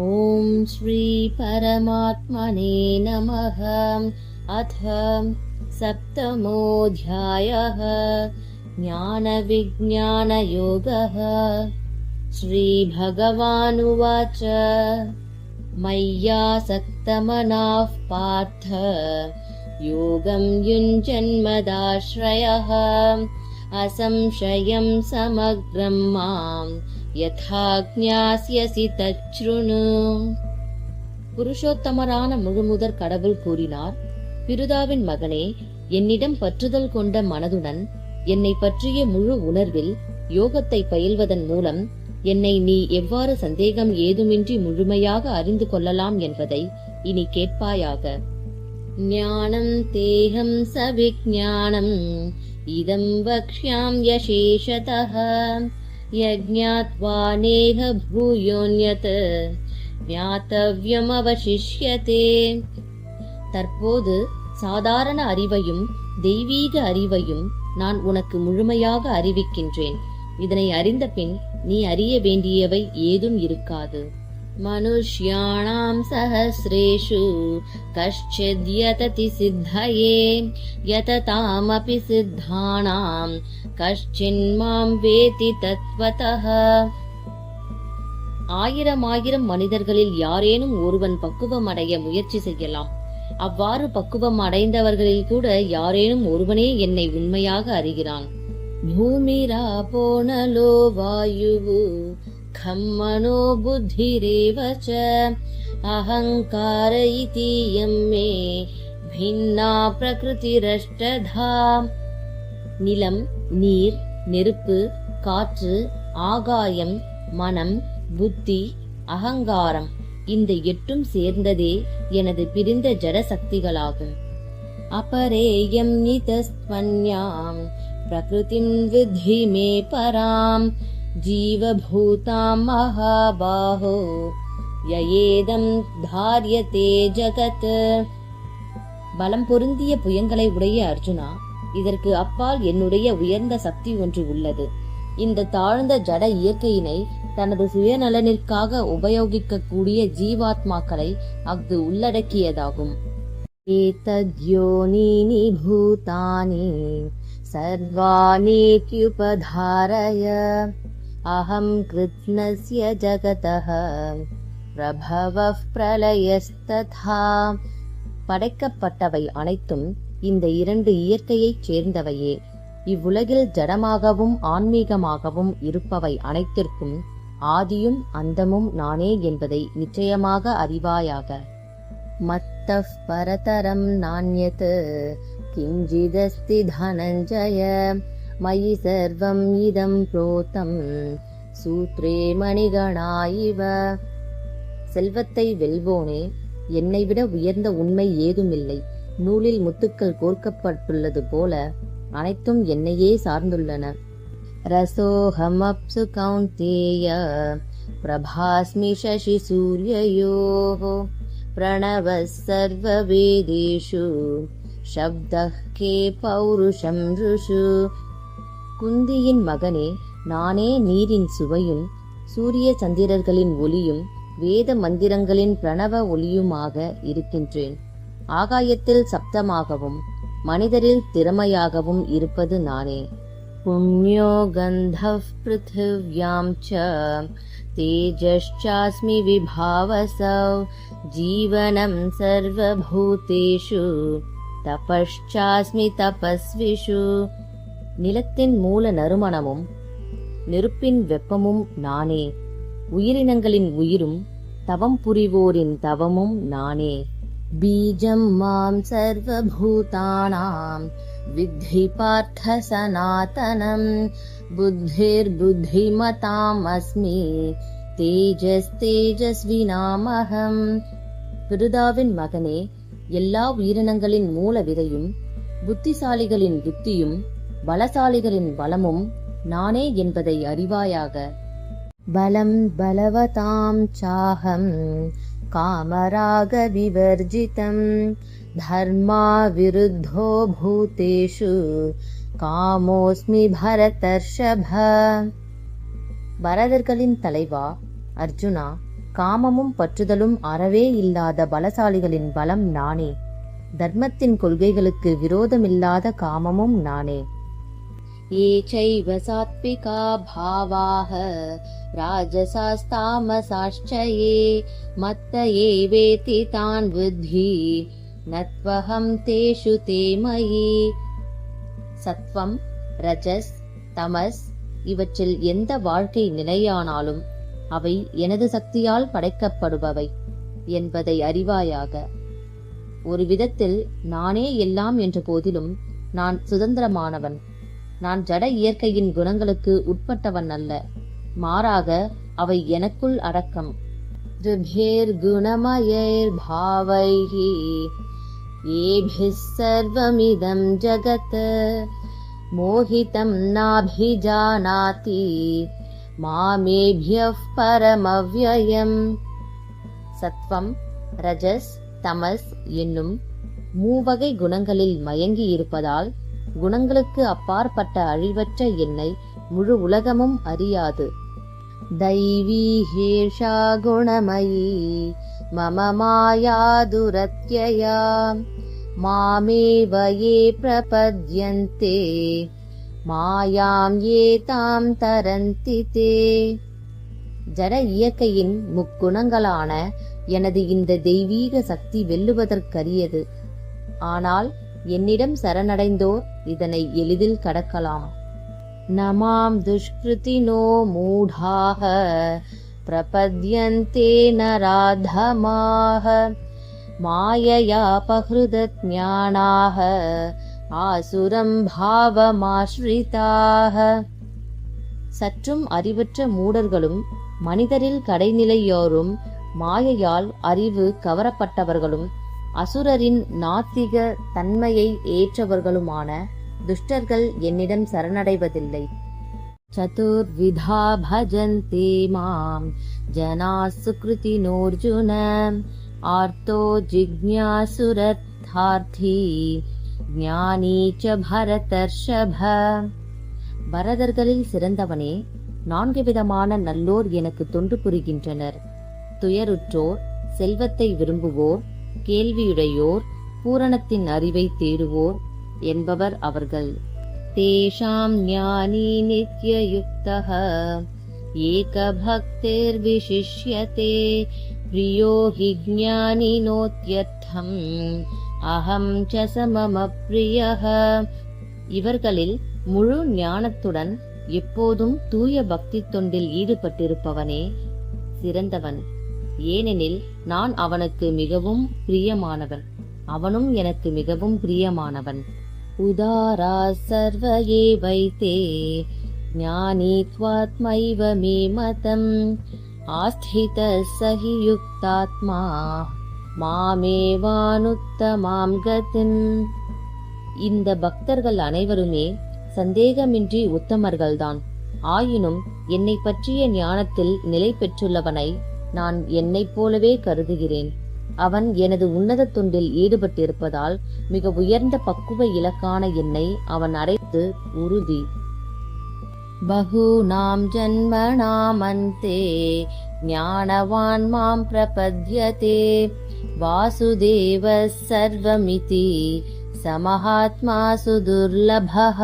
ॐ श्रीपरमात्मने नमः। अथ सप्तमोऽध्यायः। ज्ञानविज्ञानयोगः। श्रीभगवानुवाच। मय्यासक्तमनाः पार्थ। योगं युञ्जन्मदाश्रयः। असंशयं समग्रं माम् யதா ஞாஸ்யசி தச்ருணு புருஷோத்தமரான முழுமுதற் கடவுள் கூறினார் பிருதாவின் மகனே என்னிடம் பற்றுதல் கொண்ட மனதுடன் என்னை பற்றிய முழு உணர்வில் யோகத்தை பயில்வதன் மூலம் என்னை நீ எவ்வாறு சந்தேகம் ஏதுமின்றி முழுமையாக அறிந்து கொள்ளலாம் என்பதை இனி கேட்பாயாக. ஞானம் தேகம் சவிஜானம் இதம் வக்ஷ்யாம் யசேஷதः यज्ञात्वा नेह भूयोऽन्यत् ஞாத்தவ்யமவசிஷ்யதே தற்போது சாதாரண அறிவையும் தெய்வீக அறிவையும் நான் உனக்கு முழுமையாக அறிவிக்கின்றேன் இதனை அறிந்த பின் நீ அறிய வேண்டியவை ஏதும் இருக்காது मनुष्याणां सहस्रेषु कश्चिद्यतति सिद्धये यततामपि सिद्धानां कश्चिन्मां வேதி தத்வதः ஆயிரம் ஆயிரம் மனிதர்களில் யாரேனும் ஒருவன் பக்குவம் அடைய முயற்சி செய்யலாம் அவ்வாறு பக்குவம் அடைந்தவர்களில் கூட யாரேனும் ஒருவனே என்னை உண்மையாக அறிகிறான் பூமிராபோனலோ வாயுவு खम्मनो बुद्धिरेव च अहङ्कार इति यं मे भिन्ना பிரகிருதிரஷ்டதா நிலம் நீர் நெருப்பு காற்று ஆகாயம் மனம் புத்தி அகங்காரம் இந்த எட்டும் சேர்ந்ததே எனது பிரிந்த ஜட சக்திகளாகும் அபரேயம் நிதஸ்வன்யாம் பிரகிருதிம் வித்தி மே பராம் जीवभूतां महाबाहो யயேதம் தாரியதே ஜகத் பலம் பொருந்திய புயங்களை உடைய அர்ஜுனா இதற்கு அப்பால் என்னுடைய உயர்ந்த சக்தி ஒன்று உள்ளது இந்த தாழ்ந்த ஜட இயற்கையினை தனது சுயநலனிற்காக உபயோகிக்க கூடிய ஜீவாத்மாக்களை அஃது உள்ளடக்கியதாகும் ஏதத்யோனீனி பூதானி சர்வானீத்யுபதாரய அகம் கிருத்னஸ்ய ஜகதः பிரபவ பிரளயஸ்ததா படைக்கப்பட்டவை அனைத்தும் இந்த இரண்டு இயற்கையைச் சேர்ந்தவையே. இவ்வுலகில் ஜடமாகவும் ஆன்மீகமாகவும் இருப்பவை அனைத்திற்கும் ஆதியும் அந்தமும் நானே என்பதை நிச்சயமாக அறிவாயாக. மத்த பரதரம் நானியத் கிஞ்சிதஸ்தி தனஞ்சய மயி சர்வம் இதம் புரோதம் சூத்ரே மணிகணாயிவ செல்வத்தை வெல்வோனே என்னை விட உயர்ந்த உண்மை ஏதுமில்லை நூலில் முத்துக்கள் கோர்க்கப்பட்டுள்ளது போல அனைத்தும் என்னையே சார்ந்துள்ளன ரசோஹமப்சு கௌந்தேய பிரபாஸ்மி சசி சூரியயோः प्रणवः सर्ववेदेषु शब्दः के पौरुषं ऋषु குந்தியின் மகனே நானே நீரின் சுவையும் சூரிய சந்திரர்களின் ஒளியும் வேத மந்திரங்களின் பிரணவ ஒளியுமாக இருக்கின்றேன். ஆகாயத்தில் சப்தமாகவும் மனிதரில் திறமையாகவும் இருப்பது நானே. புண்ணியோ கந்தவ் பிருத்திவ்யாம் ச தேஜஸ்சாஸ்மி விபாவசவ் ஜீவனம் சர்வபூதேஷு தபஷ்சாஸ்மி தபஸ்விஷு நிலத்தின் மூல நறுமணமும் நெருப்பின் வெப்பமும் நானே. உயிரினங்களின் உயிரும் தவம் புரிவோரின் தவமும் நானே. பீஜம் மாம் சர்வபூதானாம் வித்தி பார்த்த சனாதனம். புத்திர்புத்திமதாம் அஸ்மி தேஜஸ் தேஜஸ்வி நாமகம் பிருதாவின் மகனே எல்லா உயிரினங்களின் மூல விதையும் புத்திசாலிகளின் புத்தியும் பலசாலிகளின் பலமும் நானே என்பதை அறிவாயாக. பலம் பலவதாம் சாகம் காமராக விவர்ஜிதம் தர்மா விருத்தோ பூதேஷு காமோஸ்மி பரதர்ஷப. பரதர்களின் தலைவா அர்ஜுனா காமமும் பற்றுதலும் அறவே இல்லாத பலசாலிகளின் பலம் நானே. தர்மத்தின் கொள்கைகளுக்கு விரோதமில்லாத காமமும் நானே. ये चैव सात्विका भावाः राजसास्तामसाश्च ये मत्त एवेति तान् बुद्धि न त्वहं तेषु ते मयि சத்வம் ரஜஸ் தமஸ் இவற்றில் எந்த வாழ்க்கை நிலையானாலும் அவை எனது சக்தியால் படைக்கப்படுபவை என்பதை அறிவாயாக ஒரு விதத்தில் நானே எல்லாம் என்ற போதிலும் நான் சுதந்திரமானவன் நான் ஜட இயற்கையின் குணங்களுக்கு உட்பட்டவன் அல்ல. மாறாக அவை எனக்குள் அடக்கம். ரிபேர் குணமயர் பாவைஹி ஏபிः சர்வமிதம் ஜகத் மோகிதம் நாபிஜானாதி மாமேபிய பரமவ்யயம். சத்வம் ரஜஸ் தமஸ் என்னும் மூவகை குணங்களில் மயங்கி இருப்பதால் குணங்களுக்கு அப்பாற்பட்ட அழிவற்ற என்னை முழு உலகமும் அறியாது दैवी हेषा गुणमयी मम माया दुरत्यया मामेव ये प्रपद्यन्ते மாயாம் ஏதாம் தரந்தி தே ஜட இயற்கையின் முக்குணங்களான எனது இந்த தெய்வீக சக்தி வெல்லுவதற்கரியது ஆனால் என்னிடம் சரணடைந்தோர் இதனை எளிதில் கடக்கலாம். நமாம் துஷ்கிருதினோ மூடாக பிரபத்யந்தே நராதமாக மாயையா பஹிருதஞானாக ஆசுரம் பாவமாஸ்ரிதாக. சற்றும் அறிவற்ற மூடர்களும் மனிதரில் கடைநிலையோரும் மாயையால் அறிவு கவரப்பட்டவர்களும் அசுரரின் நாத்திக தன்மையை ஏற்றவர்களுமான துஷ்டர்கள் என்னிடம் சரணடைவதில்லை. சதுர்விதா பஜந்தே மாம் ஜனா சுக்ருதினோர்ஜுன ஆர்த்தோ ஜிக்ஞாசுரத்தார்த்தி ஞானீ ச பரதர்ஷப. பரதர்களில் சிறந்தவனே நான்கு விதமான நல்லோர் எனக்கு தொண்டு புரிகின்றனர். துயருற்றோர் செல்வத்தை விரும்புவோர் கேள்வியுடையோர் பூரணத்தின் அறிவை தேடுவோர் என்பவர் அவர்கள். தேஷாம் ஞானி நித்யயுக்தः ஏகபக்திர்விசிஷ்யதே பிரியோ ஹி ஞானினோத்யர்த்தம் அகம் ச சமம இவர்களில் முழு ஞானத்துடன் எப்போதும் தூய பக்தி தொண்டில் ஈடுபட்டிருப்பவனே சிறந்தவன். ஏனெனில் நான் அவனுக்கு மிகவும் பிரியமானவன். அவனும் எனக்கு மிகவும் பிரியமானவன். உதாரா சர்வயே வைத்தே ஞானி துவாத்மைவ மே மதம் ஆஸ்தித சகி யுக்தாத்மா மாமேவானுத்த கதின் இந்த பக்தர்கள் அனைவருமே சந்தேகமின்றி உத்தமர்கள்தான். ஆயினும் என்னை பற்றிய ஞானத்தில் நிலை பெற்றுள்ளவனை நான் என்னைப் போலவே கருதுகிறேன். அவன் எனது உன்னத தொண்டில் ஈடுபட்டிருப்பதால் மிக உயர்ந்த பக்குவ இலக்கான என்னை அவன் அடைத்து உறுதி. பகூனாம் ஜன்மணாமந்தே ஞானவான் மாம் பிரபத்யதே. வாசுதேவ சர்வமிதி சமஹாத்மா சுதுர்லபஹ.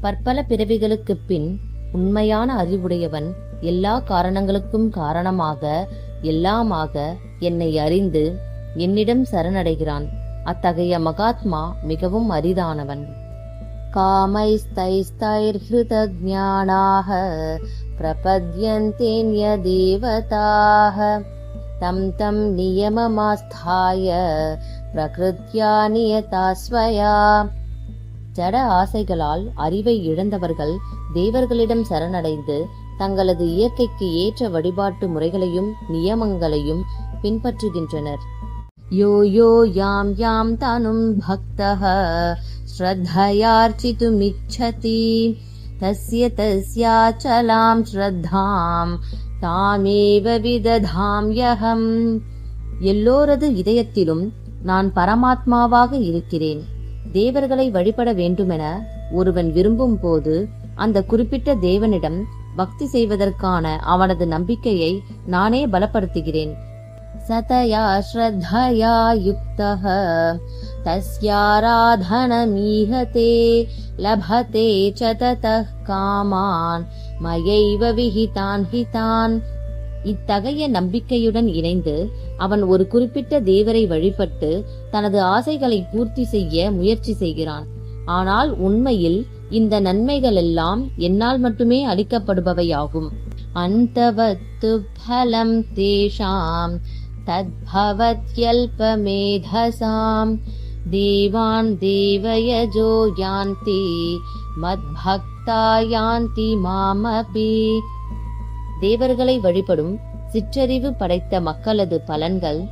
பற்பல பிறவிகளுக்குப் பின் உண்மையான அறிவுடையவன் எல்லா காரணங்களுக்கும் காரணமாக எல்லாமாக என்னை அறிந்து என்னிடம் சரணடைகிறான். அத்தகைய மகாத்மா மிகவும் அரிதானவன். காமைஸ்தைஸ்தைர்ஹிருதஜானாக பிரபத்யந்தேன்ய தேவதாக தம் தம் நியமமாஸ்தாய பிரகிருத்யா நியதா ஸ்வயா ஜட ஆசைகளால் அறிவை இழந்தவர்கள் தேவர்களிடம் சரணடைந்து தங்களது இயற்கைக்கு ஏற்ற வழிபாட்டு முறைகளையும் நியமங்களையும் பின்பற்றுகின்றனர். யோ யோ யாம் யாம் தானும் பக்தः ஸ்ரத்தயார்ச்சித்துமிச்சதி தஸ்ய தஸ்யாச்சலாம் ஸ்ரத்தாம் தாமேவ விததாம் யகம். எல்லோரது இதயத்திலும் நான் பரமாத்மாவாக இருக்கிறேன். தேவர்களை வழிபட வேண்டுமென ஒருவன் விரும்பும் போது அந்த குறிப்பிட்ட தேவனிடம் பக்தி செய்வதற்கான அவனது நம்பிக்கையை நானே பலப்படுத்துகிறேன். சதயா ஸ்ரத்தயா யுக்தः தஸ்யாராதனமீஹதே லபதே ச காமான் மயைவ விஹிதான் ஹிதான். இத்தகைய நம்பிக்கையுடன் இணைந்து அவன் ஒரு குறிப்பிட்ட தேவரை வழிபட்டு தனது ஆசைகளை பூர்த்தி செய்ய முயற்சி செய்கிறான். ஆனால் உண்மையில் இந்த நன்மைகள் எல்லாம் என்னால் மட்டுமே அளிக்கப்படுபவையாகும். அந்தவத்து பலம் தேஷாம் தத்பவத்யல்பமேதசாம். தேவான் தேவயஜோ யாந்தி மத்பக்தா யாந்தி மாமபி. தேவர்களை வழிபடும் சிற்றறிவு படைத்த மக்களது பலன்கள்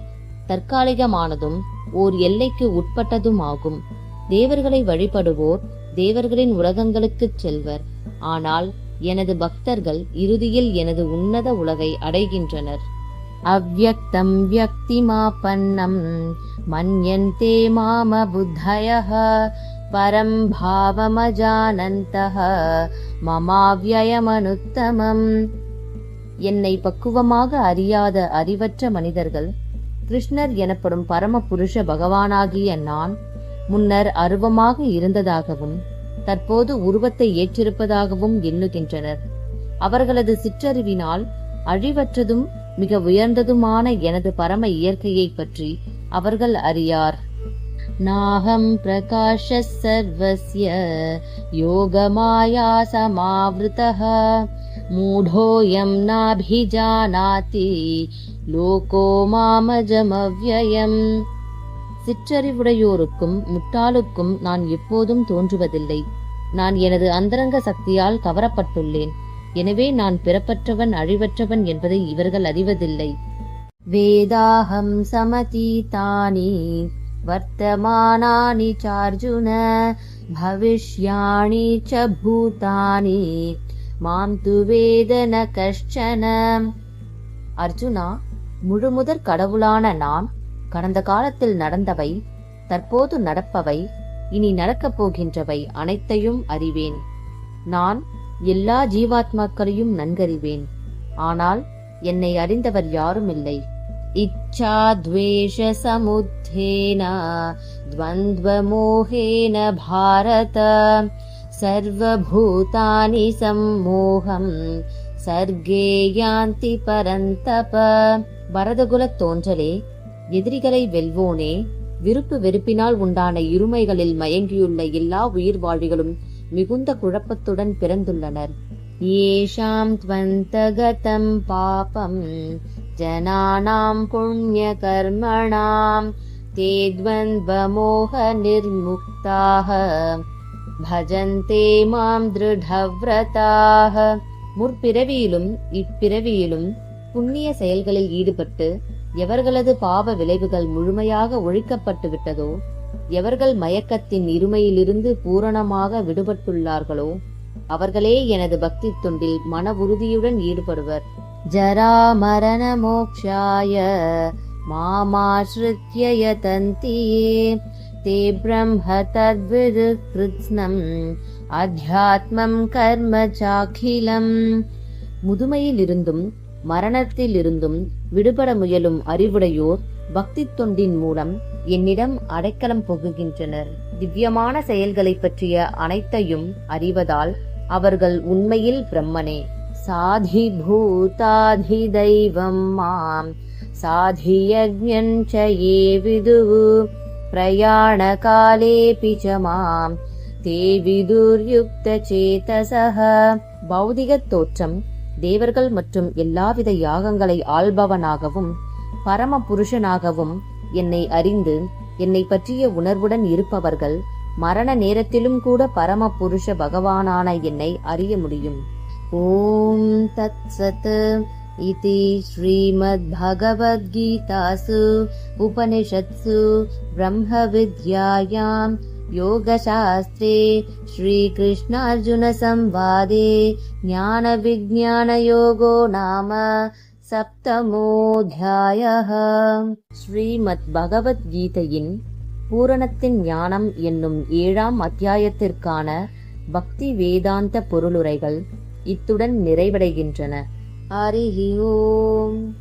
தற்காலிகமானதும் ஓர் எல்லைக்கு உட்பட்டதுமாகும். தேவர்களை வழிபடுவோர் தேவர்களின் உலகங்களுக்குச் செல்வர். ஆனால் எனது பக்தர்கள் இறுதியில் எனது உன்னத உலகை அடைகின்றனர். அவ்யக்தம் வியக்திமாபன்னம் மன்யந்தே மாம புத்தயः பரம் பாவமஜானந்தः மமாவியமனுத்தமம் என்னை பக்குவமாக அறியாத அறிவற்ற மனிதர்கள் கிருஷ்ணர் எனப்படும் பரம புருஷ பகவானாகிய நான் முன்னர் அருவமாக இருந்ததாகவும் தற்போது உருவத்தை ஏற்றிருப்பதாகவும் எண்ணுகின்றனர். அவர்களது சிற்றறிவினால் அழிவற்றதும் மிக உயர்ந்ததுமான எனது பரம இயற்கையை பற்றி அவர்கள் அறியார். நாகம் பிரகாஷ சர்வசிய யோகமாயா சமாவிருத்தः மூடோயம் நாபிஜானாதி லோகோ மாமஜமவ்யயம். சிற்றறிவுடையோருக்கும் முட்டாளுக்கும் நான் எப்போதும் தோன்றுவதில்லை. நான் எனது அந்தரங்க சக்தியால் கவரப்பட்டுள்ளேன். எனவே நான் பிறப்பற்றவன் அழிவற்றவன் என்பதை இவர்கள் அறிவதில்லை. வேதாஹம் சமதீதானி வர்த்தமானானி சார்ஜுன பவிஷ்யாணி ச பூதானி மாம் து வேதன கஷ்டன. அர்ஜுனா முழுமுதற் கடவுளான நான் கடந்த காலத்தில் நடந்தவை தற்போது நடப்பவை இனி நடக்கப் போகின்றவை அனைத்தையும் அறிவேன் நான் எல்லா ஜீவாத்மாக்களையும் நன்கறிவேன் ஆனால் என்னை அறிந்தவர் யாரும் இல்லை இச்சா துவேஷ சமுத்தேன द्वन्द्वमोहेन भारत सर्वभूतानि सम्मोहम् சர்க்கே யாந்தி பரந்தப பரதகுலத் தோன்றலே எதிரிகளை வெல்வோனே விருப்பு வெறுப்பினால் உண்டான இருமைகளில் மயங்கியுள்ள எல்லா உயிர்வாழிகளும் மிகுந்த குழப்பத்துடன் பிறந்துள்ளனர். ஏஷாம் துவந்தகதம் பாபம் ஜனானாம் புண்ணிய கர்மணாம் தேத்வந்தமோக நிர்முக்தாக பஜந்தே மாம் திருடவ்ரதாக. முற்பிறவியிலும் இப்பிறவியிலும் புண்ணிய செயல்களில் ஈடுபட்டு எவர்களது பாவ விளைவுகள் முழுமையாக ஒழிக்கப்பட்டு விட்டதோ எவர்கள் மயக்கத்தின் இருமையிலிருந்து பூரணமாக விடுபட்டுள்ளார்களோ அவர்களே எனது பக்தி தொண்டில் மன உறுதியுடன் ஈடுபடுவர். ஜரா மரண மோக்ஷாய மாமாஸ்ருத்ய தந்தியே தே பிரம்ம தத்விது கிருத்னம் அத்தியாத்மம் கர்ம சாக்கிலம். முதுமையிலிருந்தும் மரணத்திலிருந்தும் விடுபட முயலும் அறிவுடையோர் பக்தி தொண்டின் மூலம் என்னிடம் அடைக்கலம் புகுகின்றனர். திவ்யமான செயல்களை பற்றிய அனைத்தையும் அறிவதால் அவர்கள் உண்மையில் பிரம்மனே. சாதி பூதாதி தெய்வம் மாம். சாதி யஜ்ஞே விதுவு. பிரயாண காலேபி ச மாம். தே விதுர்யுக்த சேதசக. பௌதிக தோற்றம் தேவர்கள் மற்றும் எல்லாவித யாகங்களை ஆள்பவனாகவும் பரம புருஷனாகவும் என்னை அறிந்து என்னை பற்றிய உணர்வுடன் இருப்பவர்கள் மரண நேரத்திலும் கூட பரம புருஷ பகவானான என்னை அறிய முடியும் ஓம் தத் சத் इति श्रीमद्भगवद्गीतासु उपनिषत्सु ब्रह्मविद्यायां योगशास्त्रे श्रीकृष्णार्जुनसंवादे ज्ञानविज्ञानयोगो नाम சப்தமோத்தியாயः ஸ்ரீமத் பகவத்கீதையின் பூரணத்தின் ஞானம் என்னும் ஏழாம் அத்தியாயத்திற்கான பக்தி வேதாந்த பொருளுரைகள் இத்துடன் நிறைவடைகின்றன ஹரிஹி ஓம்